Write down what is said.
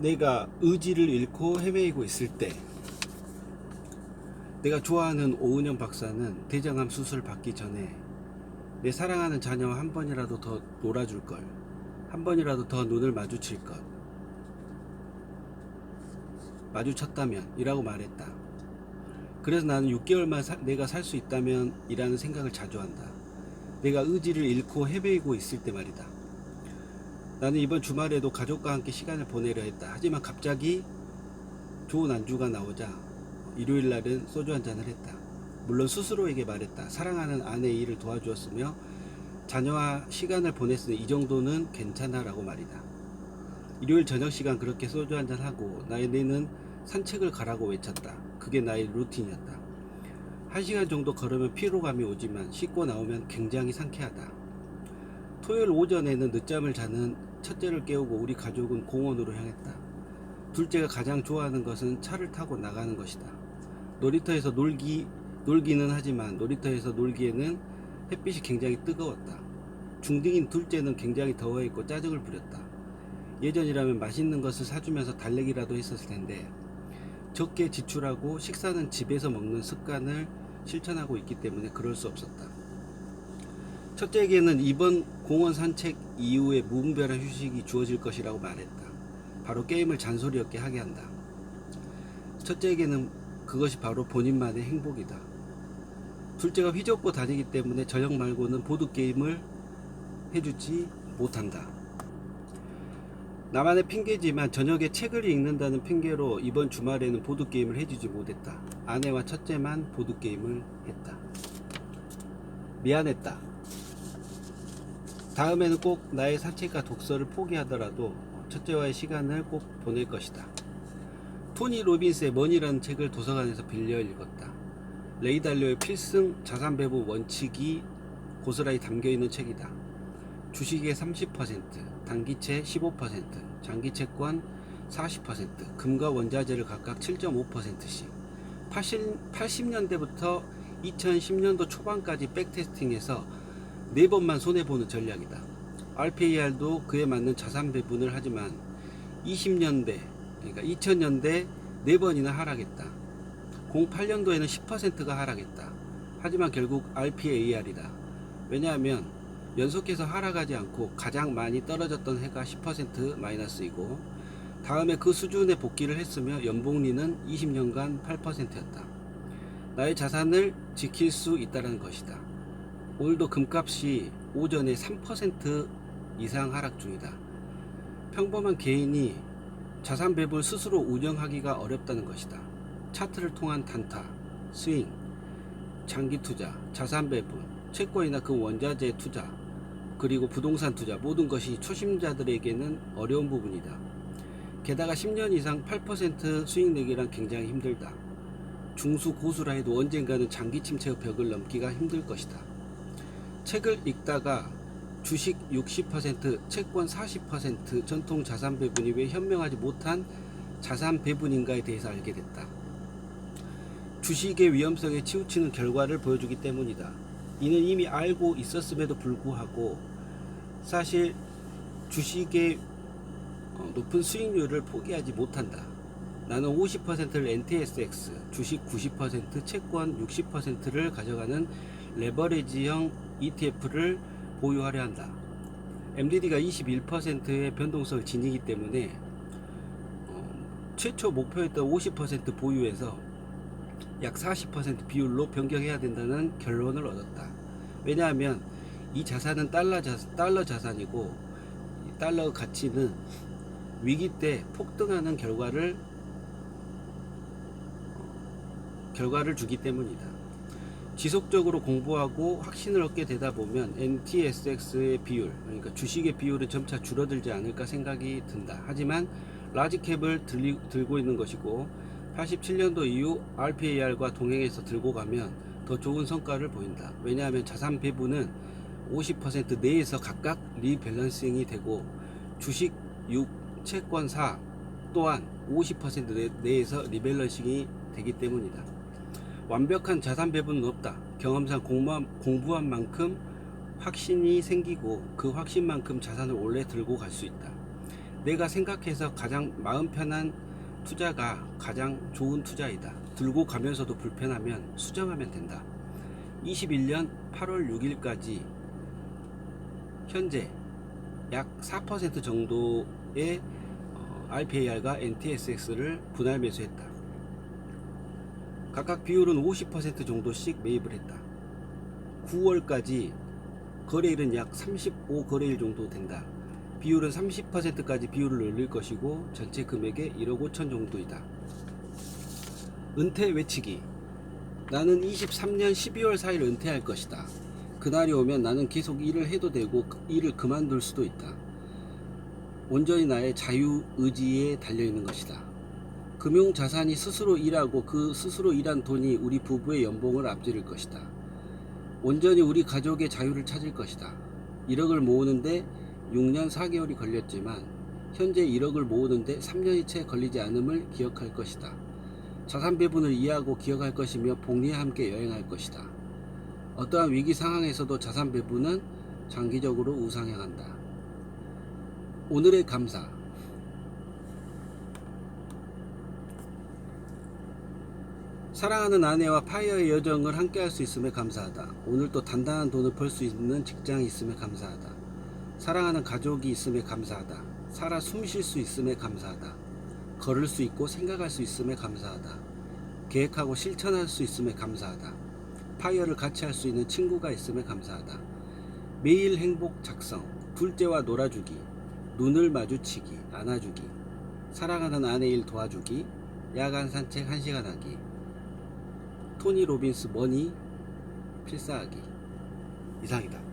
내가 의지를 잃고 헤매이고 있을 때 내가 좋아하는 오은영 박사는 대장암 수술 받기 전에 내 사랑하는 자녀와 한 번이라도 더 놀아줄 걸. 한 번이라도 더 눈을 마주칠 것. 마주쳤다면 이라고 말했다. 그래서 나는 6개월만 사- 내가 살 수 있다면 이라는 생각을 자주 한다. 내가 의지를 잃고 헤매이고 있을 때 말이다. 나는 이번 주말에도 가족과 함께 시간을 보내려 했다. 하지만 갑자기 좋은 안주가 나오자 일요일 날은 소주 한 잔을 했다. 물론 스스로에게 말했다. 사랑하는 아내의 일을 도와주었으며 자녀와 시간을 보냈으니 이 정도는 괜찮아라고 말이다. 일요일 저녁 시간 그렇게 소주 한 잔 하고 나의 뇌는 산책을 가라고 외쳤다. 그게 나의 루틴이었다. 한 시간 정도 걸으면 피로감이 오지만 씻고 나오면 굉장히 상쾌하다. 토요일 오전에는 늦잠을 자는 첫째를 깨우고 우리 가족은 공원으로 향했다. 둘째가 가장 좋아하는 것은 차를 타고 나가는 것이다. 놀이터에서 놀기 놀기는 하지만 놀이터에서 놀기에는 햇빛이 굉장히 뜨거웠다. 중딩인 둘째는 굉장히 더워했고 짜증을 부렸다. 예전이라면 맛있는 것을 사주면서 달래기라도 했었을 텐데 적게 지출하고 식사는 집에서 먹는 습관을 실천하고 있기 때문에 그럴 수 없었다. 첫째에게는 이번 공원 산책 이후에 무분별한 휴식이 주어질 것이라고 말했다. 바로 게임을 잔소리 없게 하게 한다. 첫째에게는 그것이 바로 본인만의 행복이다. 둘째가 휘젓고 다니기 때문에 저녁 말고는 보드게임을 해주지 못한다. 나만의 핑계지만 저녁에 책을 읽는다는 핑계로 이번 주말에는 보드게임을 해주지 못했다. 아내와 첫째만 보드게임을 했다. 미안했다. 다음에는 꼭 나의 산책과 독서를 포기하더라도 첫째와의 시간을 꼭 보낼 것이다. 토니 로빈스의 머니라는 책을 도서관에서 빌려 읽었다. 레이 달료의 필승 자산 배분 원칙이 고스란히 담겨 있는 책이다. 주식의 30%, 단기채 15%, 장기채권 40%, 금과 원자재를 각각 7.5%씩 80, 80년대부터 2010년도 초반까지 백테스팅해서 네 번만 손해보는 전략이다. RPAR도 그에 맞는 자산 배분을 하지만 20년대, 그러니까 2000년대 네 번이나 하락했다. 08년도에는 10%가 하락했다. 하지만 결국 RPAR이다. 왜냐하면 연속해서 하락하지 않고 가장 많이 떨어졌던 해가 10% 마이너스이고 다음에 그 수준에 복귀를 했으며 연봉리는 20년간 8%였다. 나의 자산을 지킬 수 있다는 것이다. 오늘도 금값이 오전에 3% 이상 하락 중이다. 평범한 개인이 자산 배분을 스스로 운영하기가 어렵다는 것이다. 차트를 통한 단타, 스윙, 장기 투자, 자산 배분, 채권이나 그 원자재 투자, 그리고 부동산 투자 모든 것이 초심자들에게는 어려운 부분이다. 게다가 10년 이상 8% 수익 내기란 굉장히 힘들다. 중수 고수라 해도 언젠가는 장기 침체의 벽을 넘기가 힘들 것이다. 책을 읽다가 주식 60%, 채권 40%, 전통 자산 배분이 왜 현명하지 못한 자산 배분인가에 대해서 알게 됐다. 주식의 위험성에 치우치는 결과를 보여주기 때문이다. 이는 이미 알고 있었음에도 불구하고 사실 주식의 어, 높은 수익률을 포기하지 못한다. 나는 50%를 NTSX, 주식 90%, 채권 60%를 가져가는 레버리지형 ETF를 보유하려 한다. MDD가 21%의 변동성을 지니기 때문에 어, 최초 목표였던 50% 보유에서 약 40% 비율로 변경해야 된다는 결론을 얻었다. 왜냐하면 이 자산은 달러, 자, 달러 자산이고 이 달러 가치는 위기 때 폭등하는 결과를 결과를 주기 때문이다. 지속적으로 공부하고 확신을 얻게 되다 보면 NTSX의 비율, 그러니까 주식의 비율은 점차 줄어들지 않을까 생각이 든다. 하지만 라지캡을 들리, 들고 있는 것이고 87년도 이후 RPAR과 동행해서 들고 가면 더 좋은 성과를 보인다. 왜냐하면 자산 배분은 50% 내에서 각각 리밸런싱이 되고 주식 6, 채권 4 또한 50% 내- 내에서 리밸런싱이 되기 때문이다. 완벽한 자산 배분은 없다. 경험상 공부한, 공부 한 만큼 확신이 생기고 그 확신만큼 자산을 오래 들고 갈 수 있다. 내가 생각해서 가장 마음 편한 투자가 가장 좋은 투자이다. 들고 가면서도 불편하면 수정하면 된다. 21년 8월 6일까지 현재 약 4% 정도의 어, RPAR과 NTSX를 분할 매수했다. 각각 비율은 50% 정도씩 매입을 했다. 9월까지 거래일은 약 35 거래일 정도 된다. 비율은 30%까지 비율을 올릴 것이고 전체 금액의 1억 5천 정도이다. 은퇴 외치기. 나는 23년 12월 4일 은퇴할 것이다. 그날이 오면 나는 계속 일을 해도 되고 그 일을 그만둘 수도 있다. 온전히 나의 자유 의지에 달려 있는 것이다. 금융 자산이 스스로 일하고 그 스스로 일한 돈이 우리 부부의 연봉을 앞지를 것이다. 온전히 우리 가족의 자유를 찾을 것이다. 1억을 모으는데 6년 4개월이 걸렸지만 현재 1억을 모으는데 3년이 채 걸리지 않음을 기억할 것이다. 자산 배분을 이해하고 기억할 것이며 복리와 함께 여행할 것이다. 어떠한 위기 상황에서도 자산 배분은 장기적으로 우상향한다. 오늘의 감사. 사랑하는 아내와 파이어의 여정을 함께 할 수 있음에 감사하다. 오늘 또 단단한 돈을 벌 수 있는 직장이 있음에 감사하다. 사랑하는 가족이 있음에 감사하다. 살아 숨 쉴 수 있음에 감사하다. 걸을 수 있고 생각할 수 있음에 감사하다. 계획하고 실천할 수 있음에 감사하다. 파이어를 같이 할 수 있는 친구가 있음에 감사하다. 매일 행복 작성, 둘째와 놀아주기, 눈을 마주치기, 안아주기, 사랑하는 아내 일 도와주기, 야간 산책 1시간 하기, 토니 로빈스 머니 필사하기 이상이다.